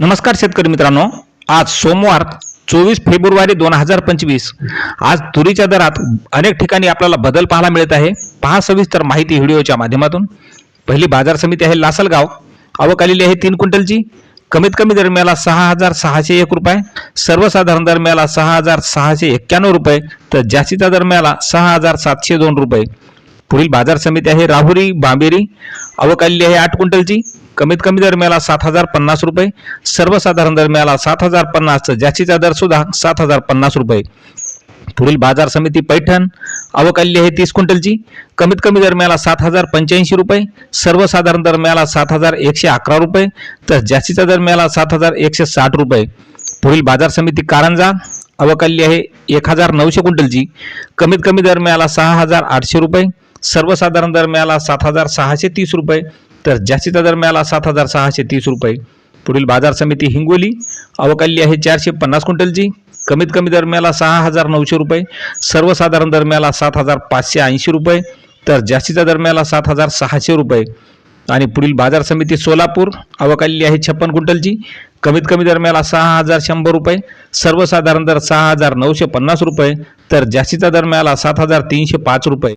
नमस्कार शेतकरी मित्रांनो. आज सोमवार चोवीस फेब्रुवारी दोन हजार पंचवीस. आज तुरीच्या दरात अनेक ठिकाणी आपल्याला बदल पाहायला मिळत आहे. पहा सविस्तर माहिती व्हिडिओच्या माध्यमातून. पहिली बाजार समिती आहे लासलगाव. आवक आलेली आहे तीन क्विंटलची. कमीत कमी दरम्याला सहा हजार सहाशे एक रुपये. सर्वसाधारण दरम्याला सहा हजार सहाशे एक्क्याण्णव रुपये. तर जास्तीचा दरम्याला सहा हजार सातशे दोन रुपये. पुढील बाजार समिती आहे राहुरी बांबेरी. आवक आलेली आहे आठ क्विंटलची. कमीत कमी दरम्याला सात हजार पन्नास रुपये सर्वसाधारण दरम्याला सात हजार पन्नास तर जास्तीचा दर सुद्धा सात हजार पन्नास रुपये. पुढील बाजार समिती पैठण आवक आलेली आहे तीस क्विंटलची कमीत कमी दरम्याला सात हजार पंच्याऐंशी रुपये सर्वसाधारण दरम्याला सात हजार एकशे अकरा रुपये तर जास्तीच्या दरम्याला सात हजार एकशे साठ रुपये. पुढील बाजार समिती कारंजा आवक आलेली आहे एक हजार नऊशे क्विंटलची कमीत कमी दरम्याला सहा हजार आठशे रुपये सर्वसाधारण दरम्याला सात हजार सहाशे तीस रुपये तर जास्तीच्या दरम्याला सात हजार सहाशे तीस रुपये. पुढील बाजार समिती हिंगोली अवकाली आहे चारशे पन्नास क्विंटलची. कमीत कमी दरम्याला सहा हजार नऊशे रुपये. सर्वसाधारण दरम्याला सात हजार पाचशे ऐंशी रुपये. तर जास्तीच्या दरम्याला सात हजार सहाशे रुपये. आणि पुढील बाजार समिती सोलापूर अवकाली आहे छप्पन क्विंटलची. कमीत कमी दरम्याला सहा हजार शंभर रुपये. सर्वसाधारण दर सहा हजार नऊशे पन्नास रुपये. तर जास्तीच्या दरम्याला सात हजार तीनशे पाच रुपये.